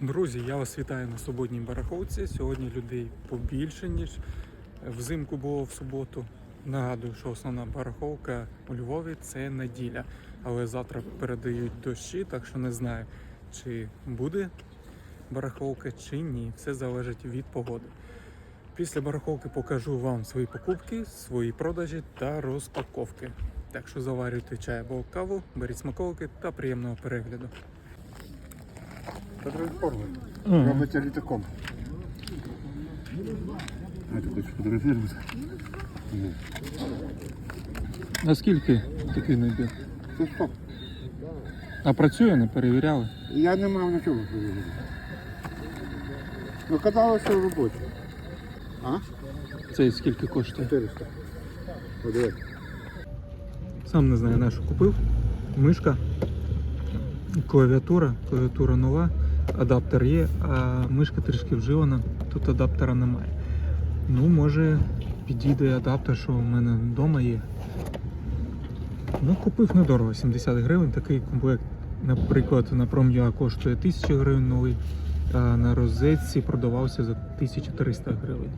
Друзі, я вас вітаю на суботній барахолці. Сьогодні людей побільше, ніж взимку було в суботу. Нагадую, що основна барахолка у Львові це неділя. Але завтра передають дощі, так що не знаю, чи буде барахолка, чи ні. Все залежить від погоди. Після барахолки покажу вам свої покупки, свої продажі та розпаковки. Так що заварюйте чай або каву, беріть смаколики та приємного перегляду. По трансформеру. Мгм. Робиться літаком. А ти хочеш фотографувати? Ні. А скільки такий набір? Це що? А працює, не перевіряли? Я не мав нічого перевірити. Ну, казали, що робочі. А? Цей скільки коштує? 400. Подивись. Сам не знаю, на що купив. Мишка, клавіатура, клавіатура нова, адаптер є, а мишка трішки вживана, тут адаптера немає. Ну, може, підійде адаптер, що в мене вдома є. Ну, купив недорого, 70 гривень. Такий комплект, наприклад, на Prom.ua коштує 1000 гривень новий, а на розетці продавався за 1300 гривень.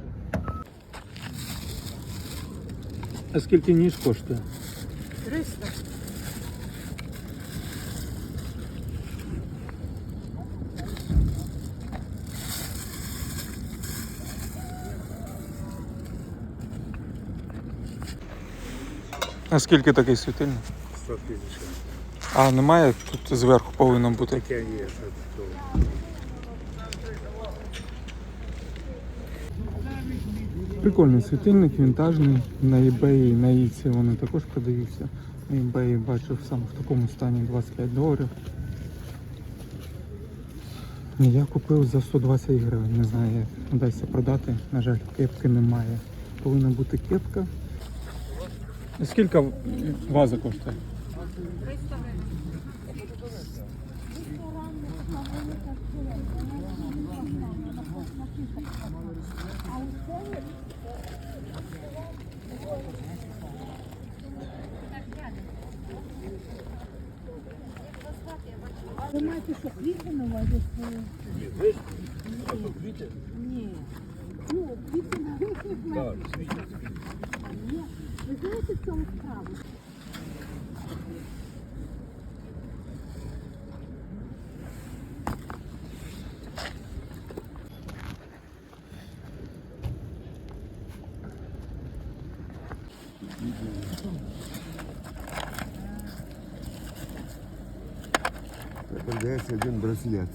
А скільки ніж коштує? 300. А скільки такий світильник? 100 тисяч. А немає тут зверху повинно бути. Таке є. Прикольний світильник, вінтажний. На eBay, на Іці вони також продаються. На eBay бачив саме в такому стані 25 доларів. Я купив за 120 гривень. Не знаю, як вдасться продати. На жаль, кепки немає. Повинна бути кепка. Скільки ваза коштує? 300 гривень. Ви маєте що квіти на увазі? Ні. Ну, квіти на увазі Знаєте в цьому справу? Продається один браслет.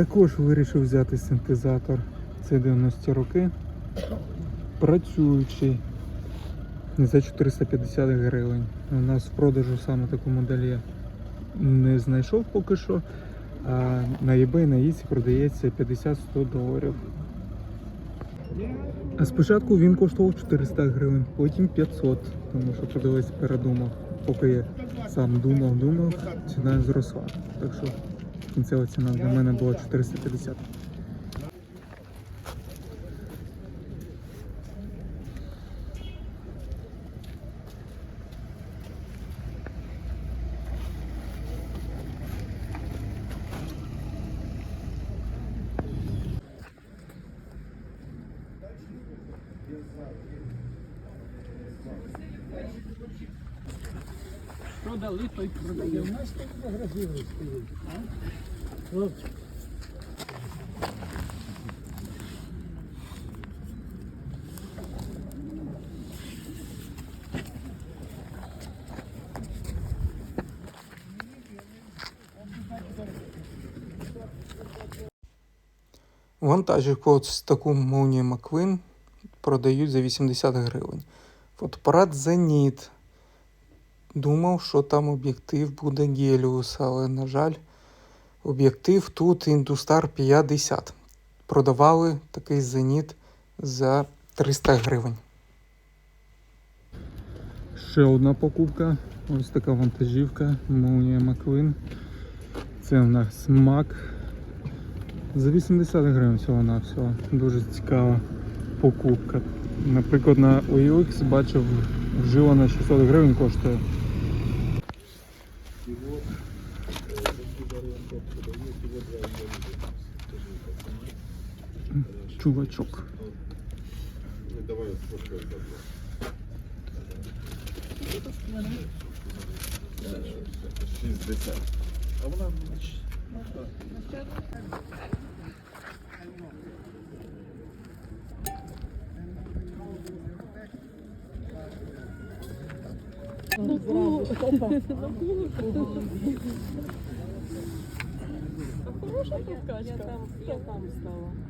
Також вирішив взяти синтезатор. Це 90 роки. Працюючий. За 450 гривень. У нас в продажу саме таку модель я не знайшов поки що. А на eBay на Іці продається 50-100 доларів. А спочатку він коштував 400 гривень, потім 500, тому що продавець передумав. Поки я сам думав, думав, ціна зросла. Так що кінцева ціна для мене була 450. Продали, той продає. У нас так магазини стоїть. Хлопці. Вантажівку ось таку молнію Маквин продають за 80 гривень. Фотоапарат Зеніт. Думав, що там об'єктив буде Геліус, але, на жаль, об'єктив тут Індустар 50. Продавали такий Зеніт за 300 гривень. Ще одна покупка. Ось така вантажівка Молнія Маквин. Це у нас Мак. За 80 гривень всього на всього. Дуже цікава покупка. Наприклад, на OLX бачив вживана 600 гривень коштує. чувачок. А вона Хорошая качка. Я там, я там стала.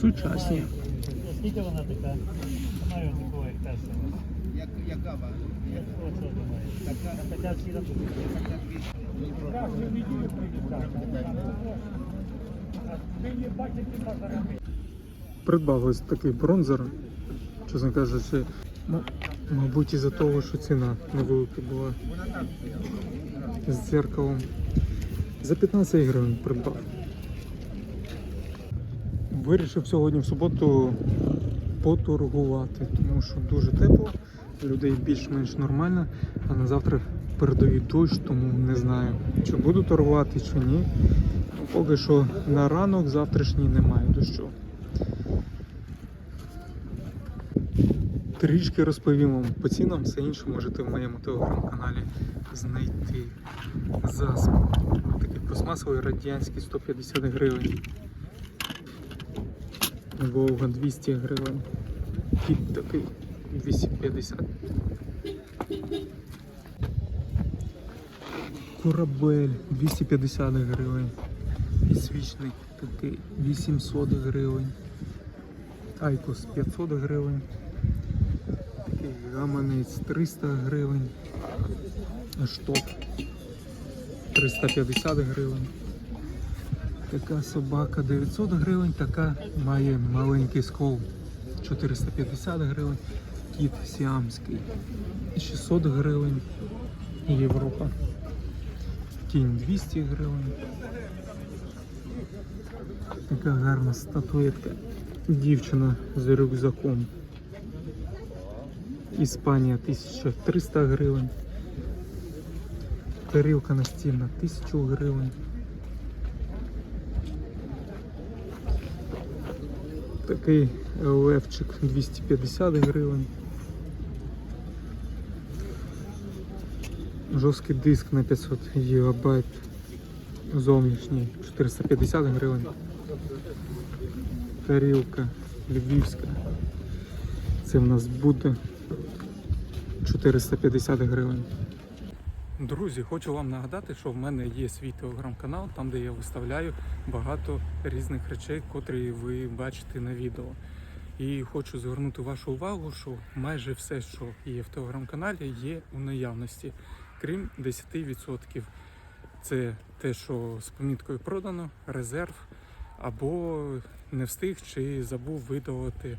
Сучасні. Скільки вона така? Маю такого як та яка вона? Оце думаю. Така, така сіра. Придбав ось такий бронзер. Чесно кажучи, ну, мабуть, із-за того, що ціна невелика була з дзеркалом. За 15 гривень придбав. Вирішив сьогодні в суботу поторгувати, тому що дуже тепло, людей більш-менш нормально, а на завтра передають дощ, тому не знаю, чи буду торгувати, чи ні. Ну, Поки що на ранок завтрашній немає дощу. Трішки розповім вам по цінам, все інше можете в моєму телеграм-каналі знайти. Засіб. Такий пластмасовий радянський 150 гривень. Волга 200 гривень. Кіт такий 250. Корабель 250 гривень. Підсвічник такий 800 гривень. Айкос 500 гривень. Такий гаманець 300 гривень. Штоп 350 гривень. Така собака 900 гривень, така має маленький скол 450 гривень. Кіт сіамський 600 гривень. Європа. Кінь 200 гривень. Така гарна статуетка. Дівчина з рюкзаком. Іспанія 1300 гривень. Тарілка настільна 1000 гривень. Такий левчик 250 гривень. Жорсткий диск на 500 ГБ. Зовнішній 450 гривень. Тарілка львівська. Це в нас буде 450 гривень. Друзі, хочу вам нагадати, що в мене є свій телеграм-канал, там де я виставляю багато різних речей, котрі ви бачите на відео. І хочу звернути вашу увагу, що майже все, що є в телеграм-каналі, є у наявності, крім 10%. Це те, що з поміткою продано, резерв, або не встиг чи забув видалити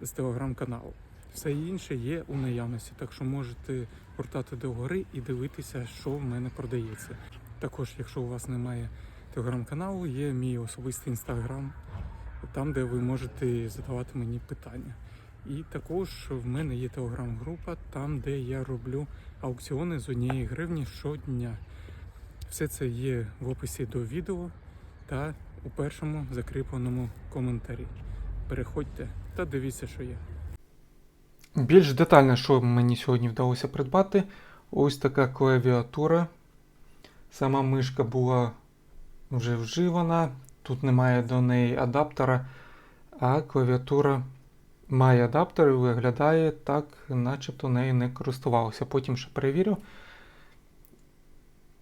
з телеграм-каналу. Все інше є у наявності, так що можете гортати догори і дивитися, що в мене продається. Також, якщо у вас немає телеграм-каналу, є мій особистий інстаграм, там, де ви можете задавати мені питання. І також в мене є телеграм-група, там, де я роблю аукціони з однієї гривні щодня. Все це є в описі до відео та у першому закріпленому коментарі. Переходьте та дивіться, що є. Більш детально, що мені сьогодні вдалося придбати, ось така клавіатура. Сама мишка була вже вживана, тут немає до неї адаптера, а клавіатура має адаптер і виглядає так, начебто нею не користувалося. Потім ще перевірю.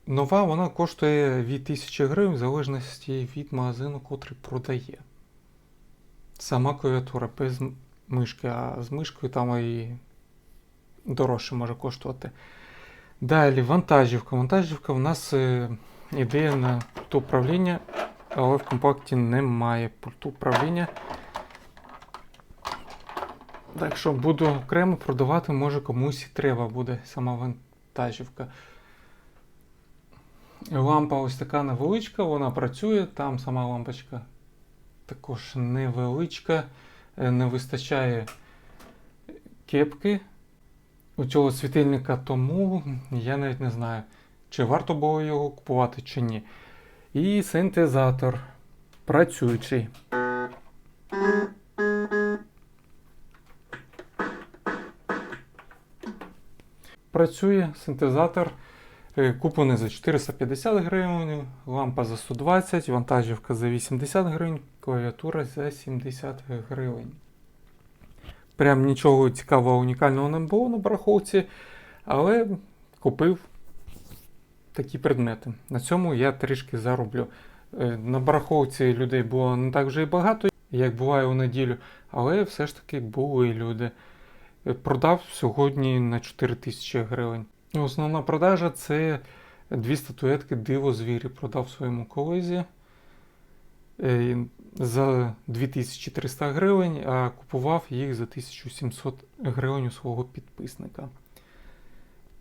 Нова вона коштує від 1000 гривень в залежності від магазину, котрий продає. Сама клавіатура без мишки, а з мишкою там і дорожче може коштувати. Далі вантажівка. Вантажівка в нас е, йде на пульту управління, але в компакті немає пульту управління. Так що буду окремо продавати, може комусь і треба буде сама вантажівка. Лампа ось така невеличка, вона працює, там сама лампочка також невеличка, не вистачає кепки у цього світильника, тому я навіть не знаю, чи варто було його купувати, чи ні. І синтезатор працюючий. Працює синтезатор. е, Куплений за 450 гривень, лампа за 120, вантажівка за 80 гривень, клавіатура за 70 гривень. Прям нічого цікавого, унікального не було на барахолці, але купив такі предмети. На цьому я трішки зароблю. Е, На барахолці людей було не так вже і багато, як буває у неділю, але все ж таки були люди. Е, Продав сьогодні на 4 тисячі гривень. Основна продажа це дві статуетки Диво Звірі. Продав своєму колезі е, за 2300 гривень, а купував їх за 1700 гривень у свого підписника.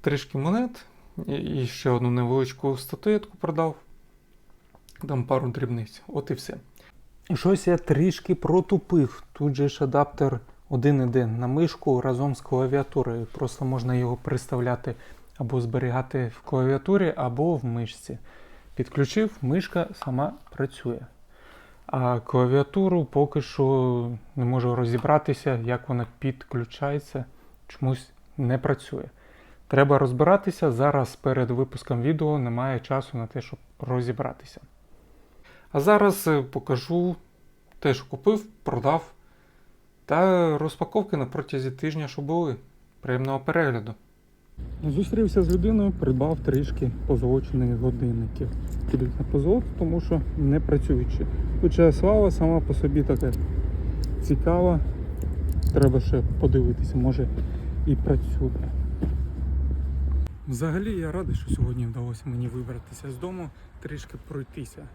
Трішки монет і ще одну невеличку статуетку продав. Там пару дрібниць. От і все. Щось я трішки протупив. Тут же ж адаптер 1.1 на мишку разом з клавіатурою. Просто можна його приставляти або зберігати в клавіатурі, або в мишці. Підключив, мишка сама працює. А клавіатуру поки що не можу розібратися, як вона підключається, чомусь не працює. Треба розбиратися. Зараз перед випуском відео немає часу на те, щоб розібратися. А зараз е, покажу те, що купив, продав та розпаковки на протязі тижня, що були. Приємного перегляду. Зустрівся з людиною, придбав трішки позолочених годинників. Підуть на позолоту, тому що не працюючи. Хоча слава сама по собі така цікава. Треба ще подивитися, може і працює. Взагалі я радий, що сьогодні вдалося мені вибратися з дому, трішки пройтися,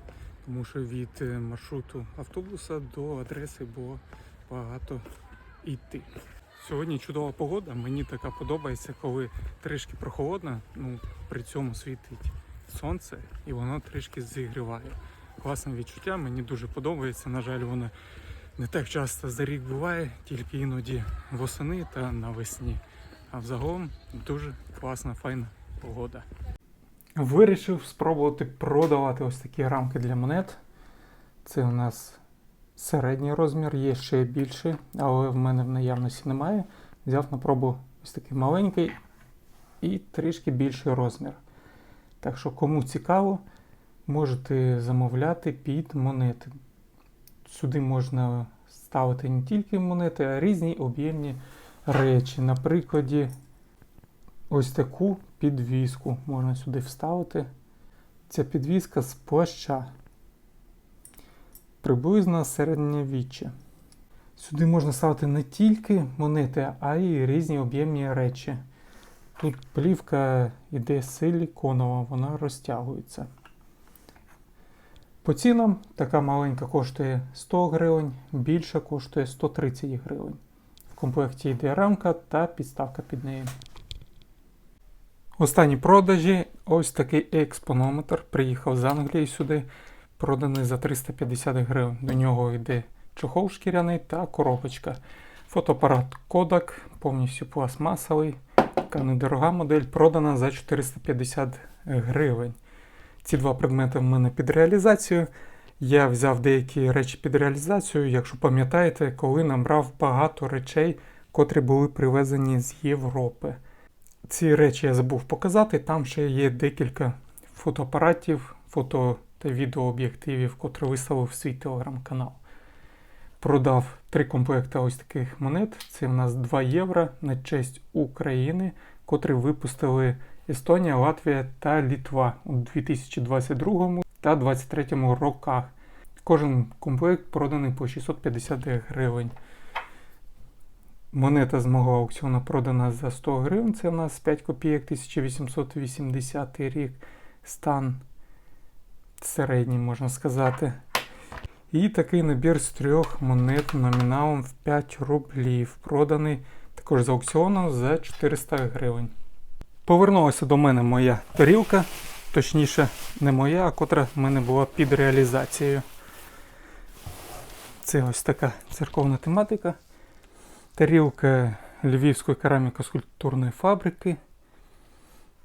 тому що від е, маршруту автобуса до адреси було багато йти. Сьогодні чудова погода, мені така подобається, коли трішки прохолодно, ну при цьому світить сонце і воно трішки зігріває. Класне відчуття, мені дуже подобається. На жаль, воно не так часто за рік буває, тільки іноді восени та навесні. А взагалом дуже класна, файна погода. Вирішив спробувати продавати ось такі рамки для монет. Це у нас середній розмір, є ще більший, але в мене в наявності немає. Взяв на пробу ось такий маленький і трішки більший розмір. Так що, кому цікаво, можете замовляти під монети. Сюди можна ставити не тільки монети, а різні об'ємні речі. На прикладі, ось таку підвіску можна сюди вставити. Ця підвіска з плаща. Приблизно середньовіччя. Сюди можна ставити не тільки монети, а й різні об'ємні речі. Тут плівка йде силіконова, вона розтягується. По цінам така маленька коштує 100 гривень, більша коштує 130 гривень. В комплекті йде рамка та підставка під неї. Останні продажі ось такий експонометр. Приїхав з Англії сюди, проданий за 350 гривень. До нього йде чохол шкіряний та коробочка. Фотоапарат Kodak, повністю пластмасовий. Така недорога модель, продана за 450 гривень. Ці два предмети в мене під реалізацію. Я взяв деякі речі під реалізацію, якщо пам'ятаєте, коли набрав багато речей, котрі були привезені з Європи. Ці речі я забув показати. Там ще є декілька фотоапаратів, фото та відеооб'єктивів, котрі виставив свій телеграм-канал. Продав три комплекти ось таких монет. Це в нас 2 євро на честь України, котрі випустили Естонія, Латвія та Літва у 2022 та 2023 роках. Кожен комплект проданий по 650 гривень. Монета з мого аукціону продана за 100 гривень. Це в нас 5 копійок 1880 рік. Стан середній, можна сказати. І такий набір з трьох монет номіналом в 5 рублів. Проданий також з аукціону за 400 гривень. Повернулася до мене моя тарілка. Точніше, не моя, а котра в мене була під реалізацією. Це ось така церковна тематика. Тарілка Львівської кераміко-скульптурної фабрики.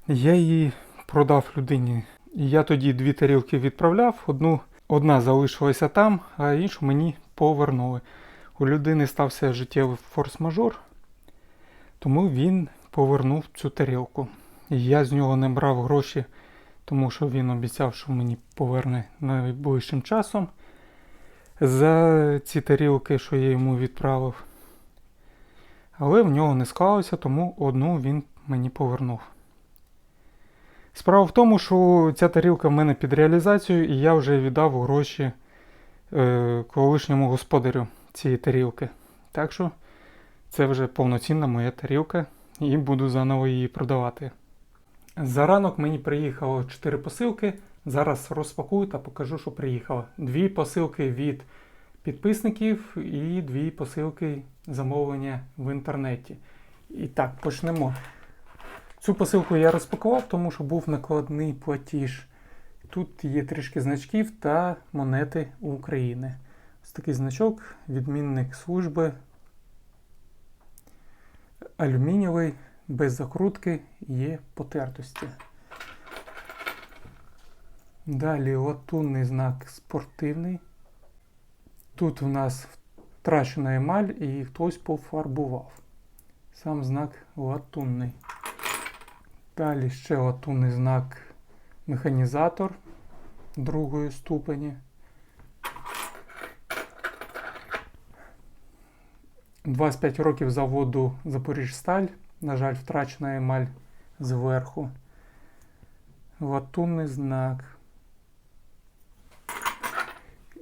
Я її продав людині. Я тоді дві тарілки відправляв. Одну, одна залишилася там, а іншу мені повернули. У людини стався життєвий форс-мажор, тому він повернув цю тарілку. Я з нього не брав гроші, тому що він обіцяв, що мені поверне найближчим часом за ці тарілки, що я йому відправив. Але в нього не склалося, тому одну він мені повернув. Справа в тому, що ця тарілка в мене під реалізацію, і я вже віддав гроші е, колишньому господарю цієї тарілки. Так що це вже повноцінна моя тарілка, і буду заново її продавати. За ранок мені приїхало 4 посилки. Зараз розпакую та покажу, що приїхало. Дві посилки від підписників і дві посилки замовлення в інтернеті. І так, почнемо. Цю посилку я розпакував, тому що був накладний платіж. Тут є трішки значків та монети України. Ось такий значок, відмінник служби. Алюмінієвий, без закрутки, є потертості. Далі латунний знак спортивний. Тут у нас втрачена емаль і хтось пофарбував. Сам знак латунний. Далі ще латунний знак механізатор другої ступені. – 25 років заводу Запоріжсталь. На жаль, втрачена емаль зверху. Латунний знак.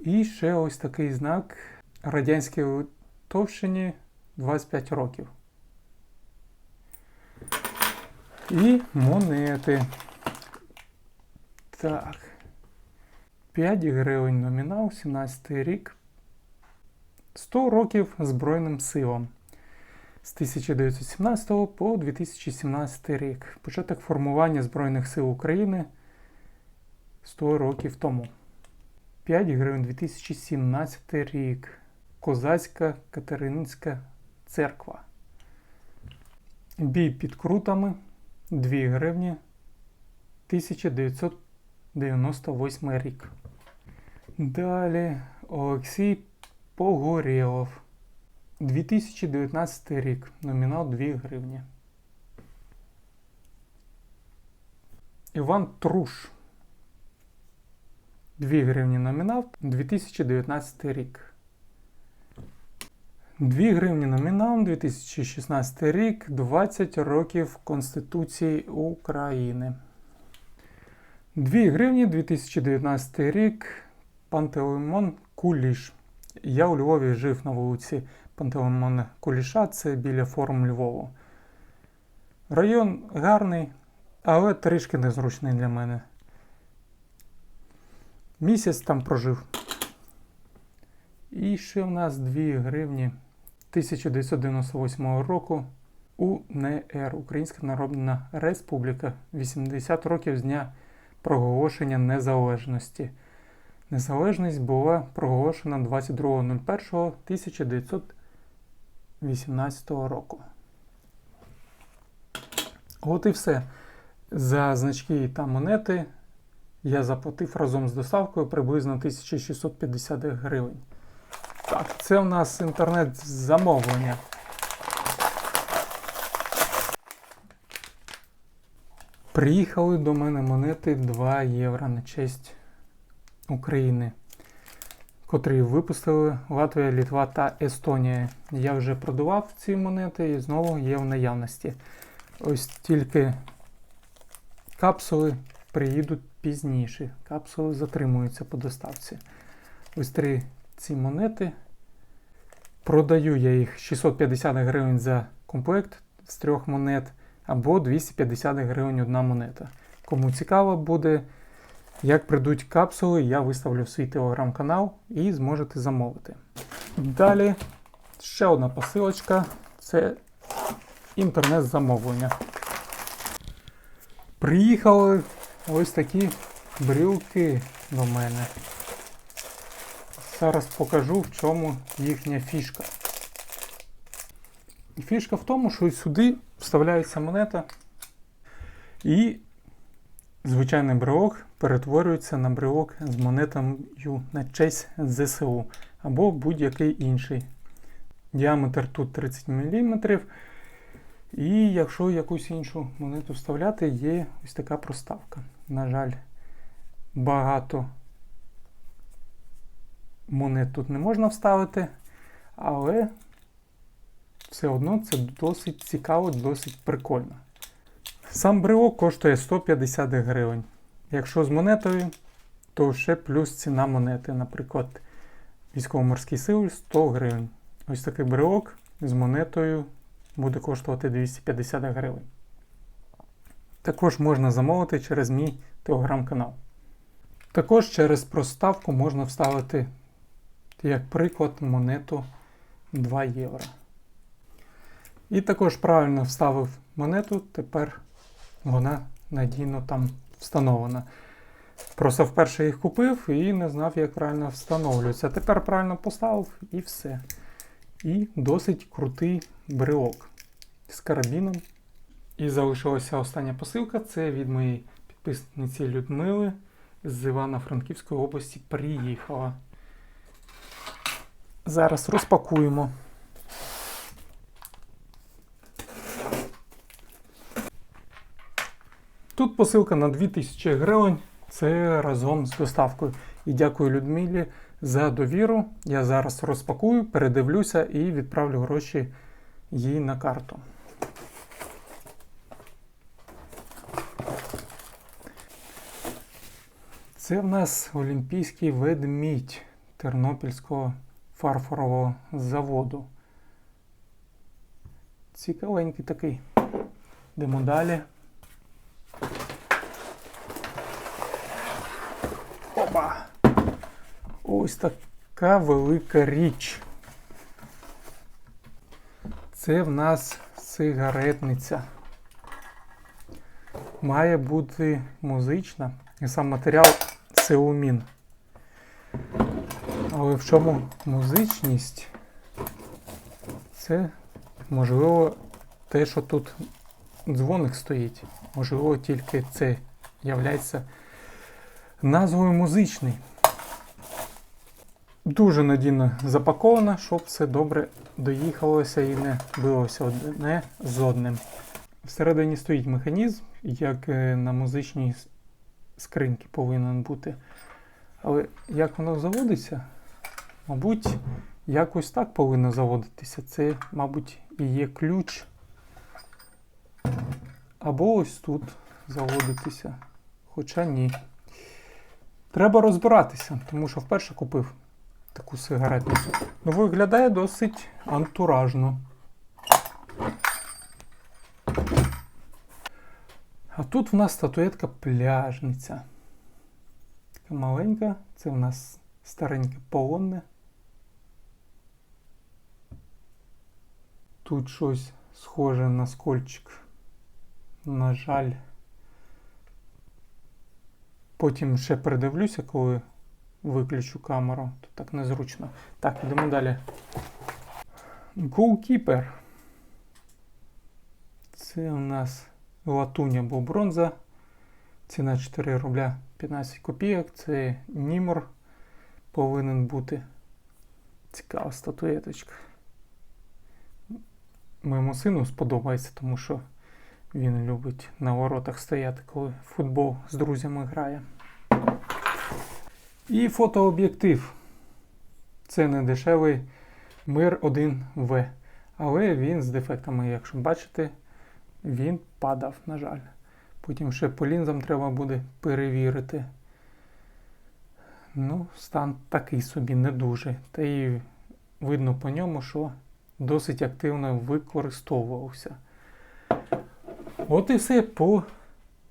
І ще ось такий знак радянській Литовщині 25 років. І монети. Так. 5 гривень номінал, 17 рік. 100 років Збройним силам. З 1917 по 2017 рік. Початок формування Збройних сил України 100 років тому. 5 гривень 2017 рік. Козацька Катерининська церква. Бій під крутами 2 гривні 1998 рік. Далі Олексій Погорєлов. 2019 рік. Номінал 2 гривні. Іван Труш. 2 гривні номінал 2019 рік. 2 гривні номінал 2016 рік, 20 років Конституції України. 2 гривні 2019 рік. Пантелеймон Куліш. Я у Львові жив на вулиці Пантелеймона Куліша, це біля форум Львову. Район гарний, але трішки незручний для мене. Місяць там прожив. І ще в нас 2 гривні 1998 року УНР Українська Народна Республіка. 80 років з дня проголошення незалежності. Незалежність була проголошена 22.01.1918 року. От і все. За значки та монети я заплатив разом з доставкою приблизно 1650 гривень. Так, це у нас інтернет-замовлення. Приїхали до мене монети 2 євро на честь України, котрі випустили Латвія, Літва та Естонія. Я вже продавав ці монети і знову є в наявності. Ось тільки капсули приїдуть пізніше. Капсули затримуються по доставці. ось три ці монети. Продаю я їх 650 гривень за комплект з трьох монет або 250 гривень одна монета. Кому цікаво буде, як прийдуть капсули, я виставлю свій телеграм-канал і зможете замовити. Далі ще одна посилочка це інтернет-замовлення. Приїхали ось такі брілки до мене. Зараз покажу, в чому їхня фішка. Фішка в тому, що сюди вставляється монета і звичайний брелок перетворюється на брелок з монетою на честь ЗСУ або будь-який інший. Діаметр тут 30 мм. І якщо якусь іншу монету вставляти, є ось така проставка. На жаль, багато монет тут не можна вставити, але все одно це досить цікаво, досить прикольно. Сам брелок коштує 150 гривень. Якщо з монетою, то ще плюс ціна монети. Наприклад, військово-морські сили 100 гривень. Ось такий брелок з монетою буде коштувати 250 гривень. Також можна замовити через мій телеграм-канал. Також через проставку можна вставити, як приклад, монету 2 євро. І також правильно вставив монету, тепер вона надійно там встановлена. Просто вперше їх купив і не знав, як правильно встановлюється. Тепер правильно поставив і все. І досить крутий брелок з карабіном. І залишилася остання посилка. Це від моєї підписниці Людмили з Івано-Франківської області приїхала. Зараз розпакуємо. Тут посилка на 2000 гривень. Це разом з доставкою. І дякую Людмилі за довіру. Я зараз розпакую, передивлюся і відправлю гроші їй на карту. Це в нас Олімпійський ведмідь Тернопільського фарфорового заводу. Цікавенький такий. Йдемо далі. Опа! Ось така велика річ. Це в нас сигаретниця. Має бути музична. І сам матеріал це умін. Але в чому музичність? Це можливо те, що тут дзвоник стоїть. Можливо, тільки це являється назвою музичний. Дуже надійно запакована, щоб все добре доїхалося і не билося одне з одним. Всередині стоїть механізм, як е, на музичній скринці повинен бути. Але як воно заводиться? Мабуть, якось так повинно заводитися. Це, мабуть, і є ключ. Або ось тут заводитися. Хоча ні. Треба розбиратися, тому що вперше купив таку сигаретницю. Ну, виглядає досить антуражно. А тут в нас статуетка пляжниця. Така маленька, це в нас стареньке полонне. Тут щось схоже на скольчик. На жаль. Потім ще передивлюся, коли виключу камеру, то так незручно. Так, йдемо далі. Goalkeeper. Це у нас латунь або бронза. Ціна 4 рубля 15 копійок. Це Німор повинен бути. Цікава статуеточка. Моєму сину сподобається, тому що він любить на воротах стояти, коли футбол з друзями грає. І фотооб'єктив. Це не дешевий Мир 1В. Але він з дефектами, якщо бачите, він падав, на жаль. Потім ще по лінзам треба буде перевірити. ну, стан такий собі не дуже. Та й видно по ньому, що досить активно використовувався. От і все по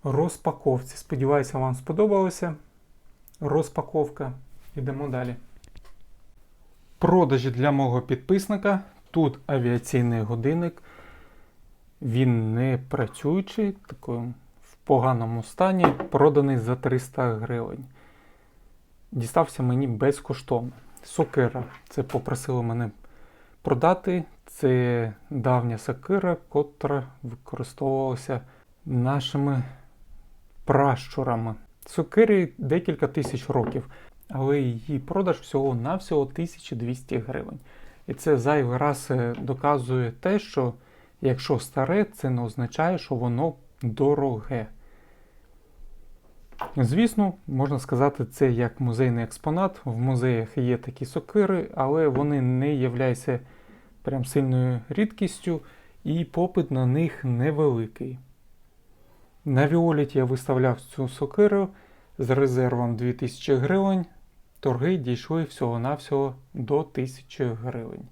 розпаковці. Сподіваюся, вам сподобалося розпаковка. Йдемо далі. Продажі для мого підписника. Тут авіаційний годинник. Він не працюючий, такий в поганому стані, проданий за 300 гривень. Дістався мені безкоштовно. Сокира. Це попросили мене продати. Це давня сокира, котра використовувалася нашими пращурами. Сокири декілька тисяч років, але її продаж всього-навсього 1200 гривень. І це зайвий раз е, доказує те, що якщо старе, це не означає, що воно дороге. Звісно, можна сказати, це як музейний експонат. В музеях є такі сокири, але вони не являються прям сильною рідкістю, і попит на них невеликий. На Віоліті я виставляв цю сокиру з резервом 2000 гривень. Торги дійшли всього-навсього до 1000 гривень.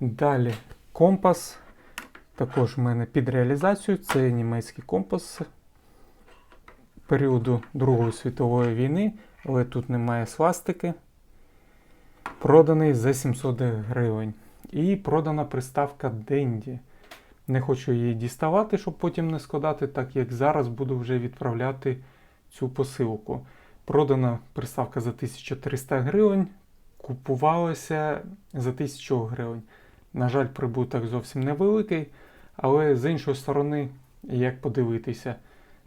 Далі компас. Також в мене під реалізацію. Це німецький компас періоду Другої світової війни, але тут немає свастики. Проданий за 700 гривень. І продана приставка Денді. Не хочу її діставати, щоб потім не складати, так як зараз буду вже відправляти цю посилку. Продана приставка за 1300 гривень, купувалася за 1000 гривень. На жаль, прибуток зовсім невеликий, але з іншої сторони, як подивитися,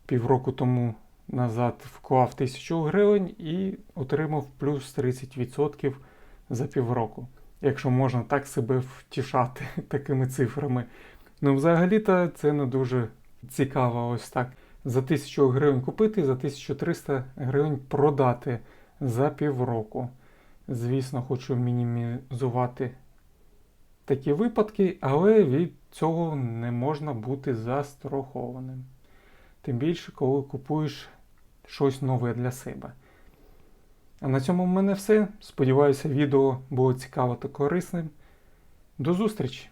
півроку тому назад вклав 1000 гривень і отримав плюс 30% за півроку. Якщо можна так себе втішати такими цифрами. Ну, взагалі-то це не дуже цікаво ось так. За 1000 гривень купити, за 1300 гривень продати за півроку. Звісно, хочу мінімізувати такі випадки, але від цього не можна бути застрахованим. Тим більше, коли купуєш щось нове для себе. А на цьому в мене все. Сподіваюся, відео було цікаво та корисним. До зустрічі!